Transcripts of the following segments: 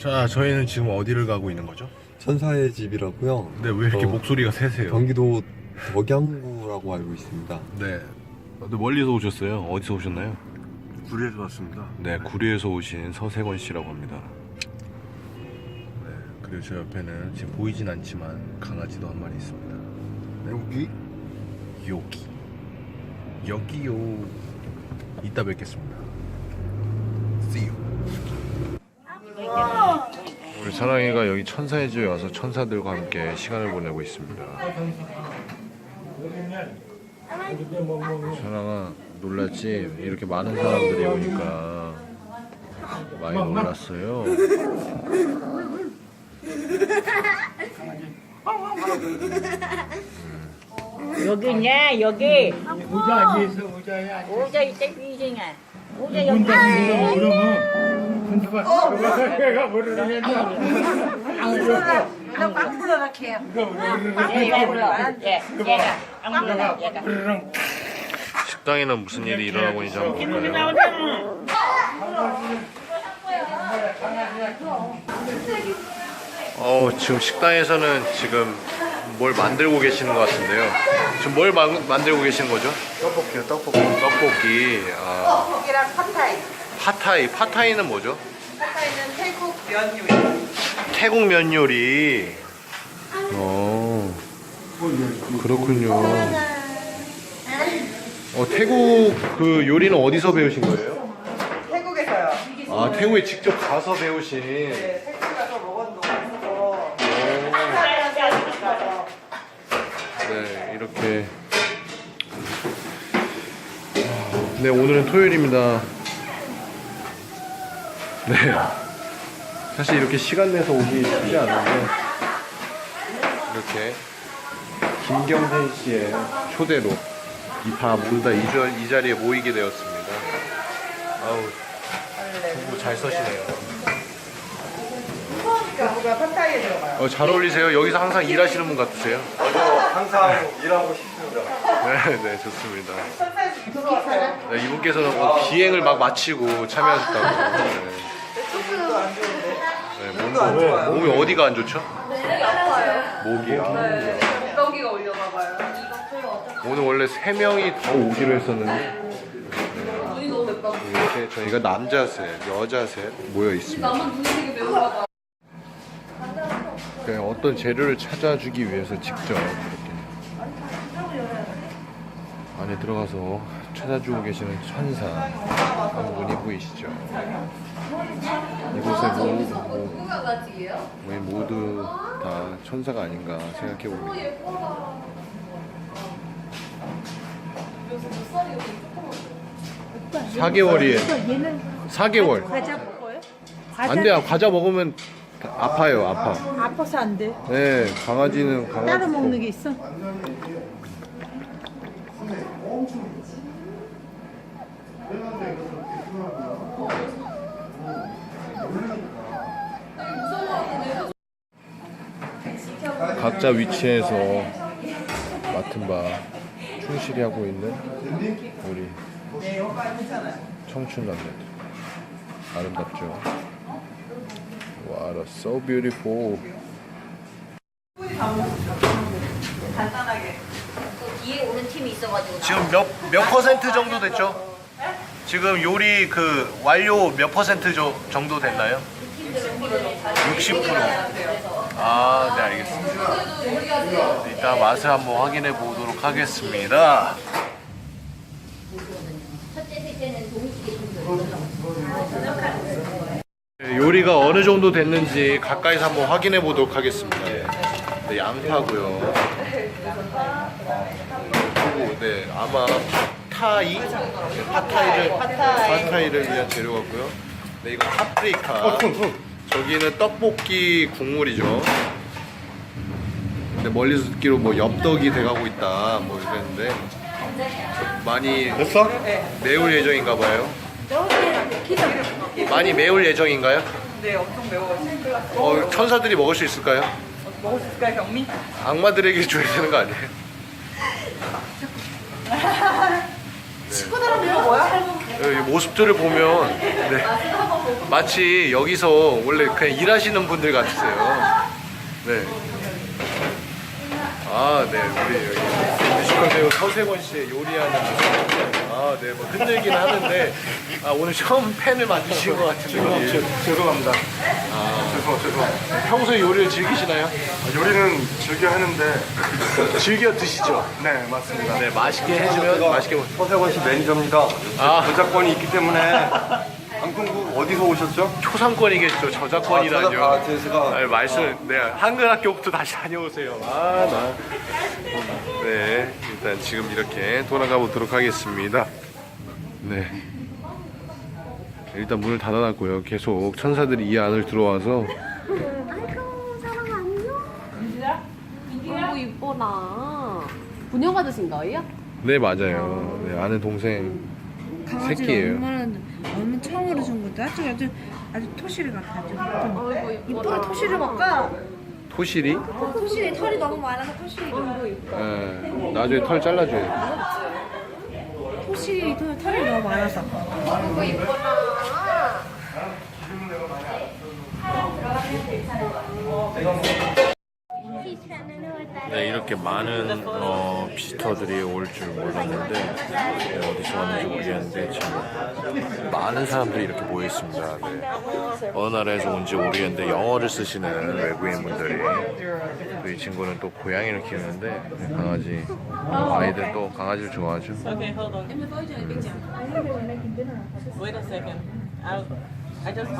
자, 저희는 지금 어디를 가고 있는 거죠? 천사의 집이라고요. 근데 왜 이렇게 어, 목소리가 세세요? 경기도 덕양구라고 알고 있습니다. 네. 근데 멀리서 오셨어요? 어디서 오셨나요? 구리에서 왔습니다. 네, 구리에서 오신 서세권 씨라고 합니다. 네, 그리고 저 옆에는 지금 보이진 않지만 강아지도 한 마리 있습니다. 네, 여기 여기. 여기요. 이따 뵙겠습니다. See you. 우리 사랑이가 여기 천사의 집에 와서 천사들과 함께 시간을 보내고 있습니다. 사랑아 놀랐지? 이렇게 많은 사람들이 오니까 많이 놀랐어요. 여기 있냐 여기 모자 위에서 모자야. 오자 이때 비생아 오자 여기. 그러면 내가 모르는 불러 얘가 식당에는 무슨 일이 일어나고 있는지 한번 볼까요? 어, 지금 식당에서는 지금 뭘 만들고 계시는 것 같은데요. 지금 뭘 마- 만들고 계시는 거죠? 떡볶이요, 떡볶이. 떡볶이. 아, 떡볶이랑 팟타이. 파타이. 파타이는 뭐죠? 팟타이는 태국 면 요리. 태국 면 요리. 어, 그렇군요. 어, 태국 그 요리는 어디서 배우신 거예요? 태국에서요. 아, 태국에 직접 가서 배우신. 네, 태국 가서 먹었는데. 네, 이렇게. 네, 오늘은 토요일입니다. 네. 사실 이렇게 시간 내서 오기 쉽지 않은데, 이렇게 김경선 씨의 초대로 이다 모두 다이이 자리에 모이게 되었습니다. 아우, 정보 잘 써시네요. 여기가 팟타이에 들어가요. 어, 잘 어울리세요. 여기서 항상 일하시는 분 같으세요. 항상 일하고 싶습니다. 네, 네, 좋습니다. 네, 이분께서는 뭐 기행을 막 마치고 참여하셨다고. 네. 몸도 안. 네, 좋아요. 몸이 어디가 안 좋죠? 목이요. 떡이가 올려나 봐요. 오늘 원래 세 명이 더 오기로 했었는데 이렇게 저희가 남자 셋, 여자 셋 모여 있습니다. 네, 어떤 재료를 찾아주기 위해서 직접 이렇게 안에 들어가서 찾아주고 계시는 천사 한 분이 보이시죠? 이곳에 모, 모, 뭐, 모두 다 천사가 아닌가 생각해 봅니다. 4개월이에요. 4개월. 과자 먹어요? 안 돼요. 과자 먹으면 아파요. 아파. 아파서 안 돼. 네, 강아지는 강아지. 따로 먹는 게 있어? 각자 위치에서 맡은 바 충실히 하고 있는 우리 청춘 남매들 아름답죠. What a so beautiful. 간단하게. 뒤에 오는 팀이 있어가지고 지금 몇 몇 퍼센트 정도 됐죠? 지금 요리 그 완료 몇 퍼센트 조- 정도 됐나요? 60%. 아, 네 알겠습니다. 이따 맛을 한번 확인해 보도록 하겠습니다. 네, 요리가 어느 정도 됐는지 가까이서 한번 확인해 보도록 하겠습니다. 네, 양파고요. 그리고 네 아마 팟타이 네, 팟타이를 팟타이를 위한 재료 같고요. 네 이거 파프리카. 저기는 떡볶이 국물이죠. 근데 멀리서 듣기로 뭐 엽떡이 돼가고 있다 뭐 이랬는데 많이 됐어? 매울 예정인가 봐요. 많이 매울 예정인가요? 네, 엄청 매워요. 어, 천사들이 먹을 수 있을까요? 먹을 수 있을까요, 경미? 악마들에게 줘야 되는 거 아니에요? 친구들은 이거 뭐야? 이 모습들을 보면 네, 마치 여기서 원래 그냥 일하시는 분들 같으세요. 네. 아, 네, 우리 여기 뮤지컬 배우 서세권 씨의 요리하는 모습. 아, 네, 뭐 흔들긴 하는데 아, 오늘 처음 팬을 만드신 것 같은데. 죄송합니다. 죄송 죄송. 평소에 요리를 즐기시나요? 아, 요리는 즐겨 하는데 즐겨 드시죠? 네 맞습니다. 네, 맛있게 해주면 맛있게 먹. 서세권 씨 매니저입니다. 아. 저작권이 있기 때문에 방송국 어디서 오셨죠? 초상권이겠죠, 저작권이라뇨. 아, 아, 제가- 아니, 말씀, 네, 한글 학교부터 다시 다녀오세요. 아, 나. 네, 일단 지금 이렇게 돌아가 보도록 하겠습니다. 네. 일단 문을 닫아놨고요. 계속 천사들이 이 안을 들어와서 너무 이뻐라. 분녀 받으신 거예요? 네 맞아요. 네, 아는 동생 새끼예요. 엄마는 엄마 처음으로 준 건데 아주 아주 아주 토시를 같아 아이고 이쁘게 토시를 바꿔 토실이? 토시에 털이 너무 많아서 토시를 네, 나중에 털 잘라줘요. 털- 털이 너무 많아서 네, 이렇게 많은 어, 비지터들이 올 줄 몰랐는데 네, 어디서 왔는지 모르겠는데 참 많은 사람들이 이렇게 모여 있습니다. 네. 어느 나라에서 온지 모르겠는데 영어를 쓰시는 외국인분들이 또 이 친구는 또 고양이를 키우는데 네, 강아지 아이들 또 강아지를 좋아하죠. Okay, hold on. Wait a second. I, I just.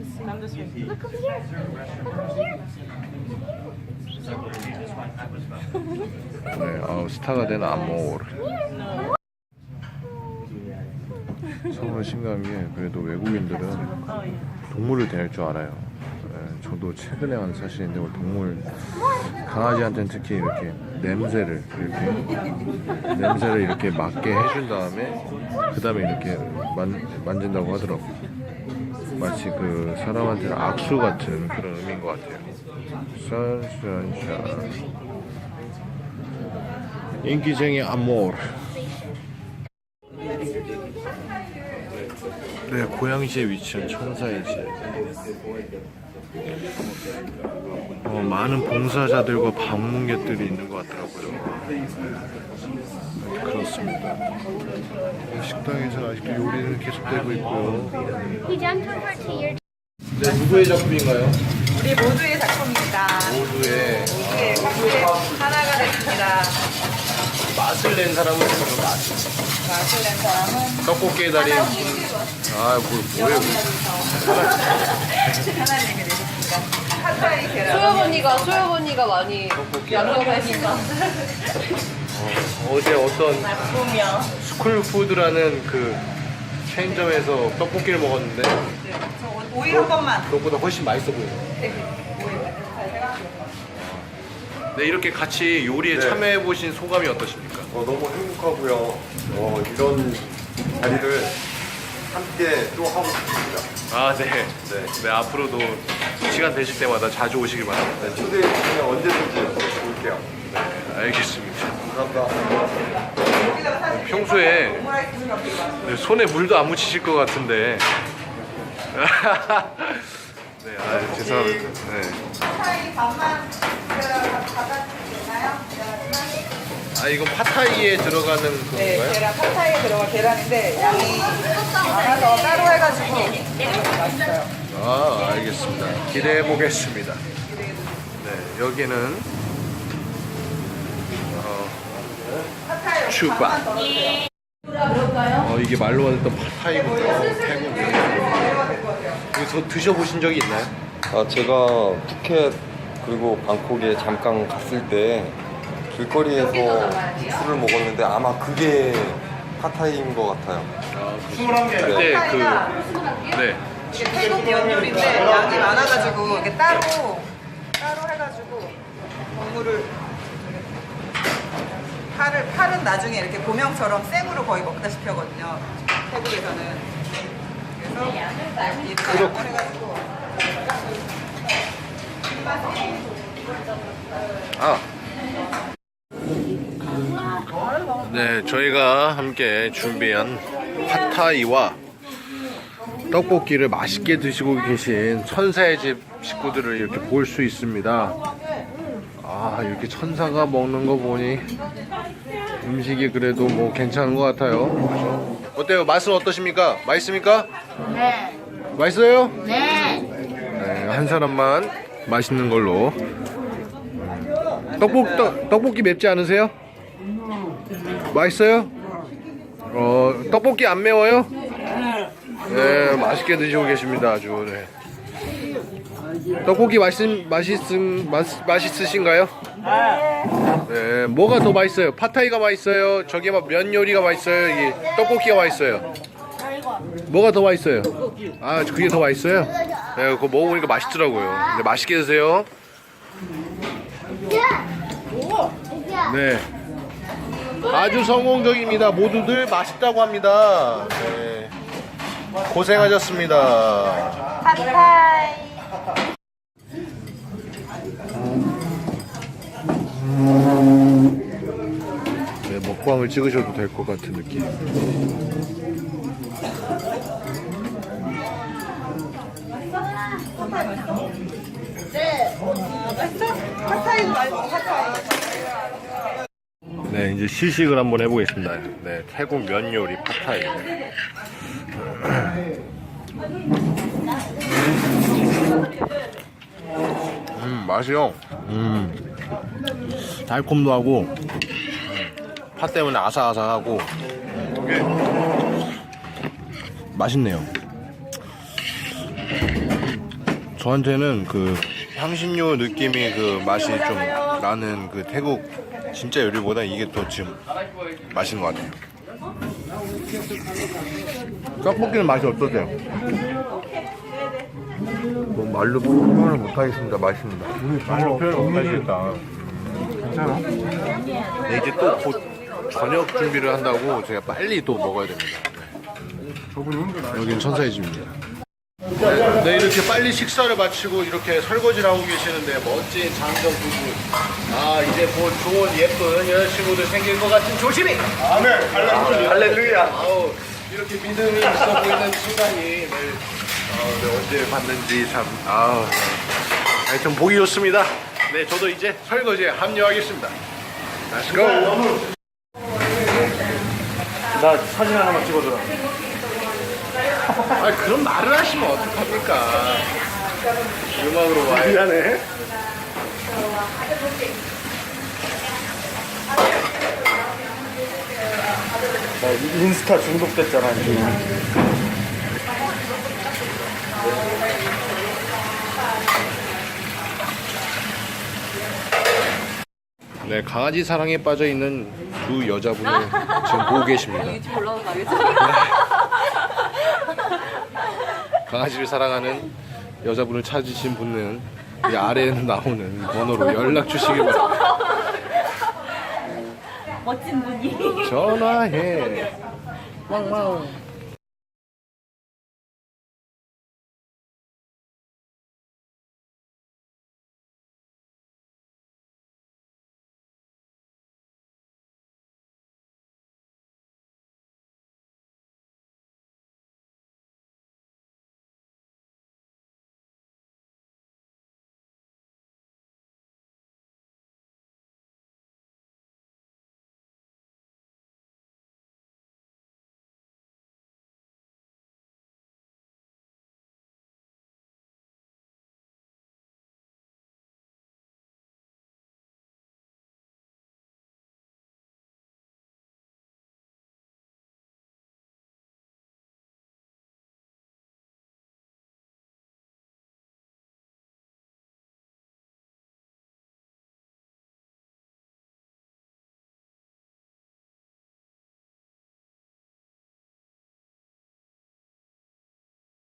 Way. 네, 어, 스타가 된 아모르. 서울 심각한 게 그래도 외국인들은 동물을 대할 줄 알아요. 네, 저도 최근에 한 사실인데 동물 강아지한테는 특히 이렇게 냄새를 이렇게 냄새를 이렇게 맡게 해준 다음에 그 다음에 이렇게 만, 만진다고 하더라고. 마치 그 사람한테 는 악수 같은 그런 의미인 것 같아요. 샤샤샤. 인기쟁이 아모 네, 고양시에 위치한 천사의 집. 어, 많은 봉사자들과 방문객들이 있는 것 같더라고요. 네, 그렇습니다. 네, 식당에서 아직도 요리는 계속되고 있고요. 네, 누구의 작품인가요? 우리 모두의 작품입니다. 모두의 네, 함께 하나가 됐습니다. 맛을 낸 사람은 맛. 맛을 낸 사람은 떡볶이의 달인. 아, 뭐, 뭐예요? 되셨습니다. 계란. 소영 언니가 소영 언니가 많이 양념했어. 어제 어떤 꿈이요. 스쿨푸드라는 그 체인점에서 떡볶이를 먹었는데 네, 저 오일 한 번만. 그것보다 훨씬 맛있어 보여요. 네, 이렇게 같이 요리에 네. 참여해 보신 소감이 어떠십니까? 어, 너무 행복하고요. 어, 이런 자리를 함께 또 하고 싶습니다. 아, 네. 네. 네, 앞으로도 시간 되실 때마다 자주 오시길 바랍니다. 네, 초대해 주시면 언제든지 올게요. 네, 알겠습니다. 감사합니다. 평소에 네, 손에 물도 안 묻히실 것 같은데. 네, 아, 죄송합니다. 네. 핫타이 반만 받아주시나요? 아, 이건 파타이에 들어가는 네, 건가요? 계란 핫타이에 들어간 계란인데 양이 많아서 따로 해가지고 맛있어요. 아, 알겠습니다. 기대해 보겠습니다. 네, 여기는 어, 덜어주세요. 어, 이게 말로만 듣던 파타이군요. 태국. 이거 드셔보신 적이 있나요? 아, 제가 푸켓 그리고 방콕에 잠깐 갔을 때 길거리에서 술을 먹었는데 아마 그게 팟타이인 것 같아요. 그때 그 네. 이게 태국 연율인데 양이 많아가지고 이게 따로 따로 해가지고 국물을 파를 파는 나중에 이렇게 고명처럼 생으로 거의 먹다시피 하거든요. 태국에서는. 그래서 이렇게 양을 해가지고. 아, 네, 저희가 함께 준비한 팟타이와 떡볶이를 맛있게 드시고 계신 천사의 집 식구들을 이렇게 볼 수 있습니다. 아, 이렇게 천사가 먹는 거 보니 음식이 그래도 뭐 괜찮은 것 같아요. 어때요? 맛은 어떠십니까? 맛있습니까? 네. 맛있어요? 네. 네, 한 사람만 맛있는 걸로. 떡볶 떡, 떡볶이 맵지 않으세요? 맛있어요? 어 떡볶이 안 매워요? 네, 맛있게 드시고 계십니다 아주. 네. 떡볶이 맛있 맛있음 맛 맛있으신가요? 네, 뭐가 더 맛있어요? 팟타이가 맛있어요? 저기 막면 요리가 맛있어요? 이게 떡볶이가 맛있어요? 뭐가 더 맛있어요? 아, 그게 더 맛있어요? 네, 그거 먹어보니까 맛있더라고요. 네, 맛있게 드세요. 네. 아주 성공적입니다. 모두들 맛있다고 합니다. 네. 고생하셨습니다. 네, 먹방을 찍으셔도 될 것 같은 느낌. 핫타이도 말고 핫타이. 네, 이제 시식을 한번 해보겠습니다. 네, 태국 면 요리 팟타이. 음, 맛이요. 음, 달콤도 하고, 음, 파 때문에 아삭아삭하고, 음, 맛있네요. 저한테는 그 향신료 느낌이 그 맛이 좀 나는 그 태국 진짜 요리보다 이게 더 지금 맛있는 것 같아요. 떡볶이는 맛이 어떠세요? 뭐 말로 표현을 못하겠습니다. 맛있습니다. 말로 표현을 못하겠다. 괜찮아? 네, 이제 또 곧 저녁 준비를 한다고 제가 빨리 또 먹어야 됩니다. 네. 여기는 천사의 집입니다. 네, 네, 이렇게 빨리 식사를 마치고 이렇게 설거지를 하고 계시는데 멋진 장정 부부. 아 이제 곧 좋은 예쁜 여자친구들 생길 것 같은 조심히. 아멘. 할렐루야. 할렐루야. 아우 이렇게 믿음이 있어 보이는 순간이 네, 아, 네, 언제 봤는지 참 아우 네. 하여튼 보기 좋습니다. 네, 저도 이제 설거지에 합류하겠습니다. Let's go. 나 사진 하나만 찍어줘라. 아 그런 말을 하시면 어떡합니까? 음악으로 와요. 미안해. 나 인스타 중독됐잖아. 이제. 네, 강아지 사랑에 빠져 있는 두 여자분을 지금 보고 계십니다. 유튜브 올라오는 거 알겠죠? 강아지를 사랑하는 여자분을 찾으신 분은 이 아래에 나오는 번호로 연락 주시길 바랍니다. 멋진 분이. 전화해. 왕왕.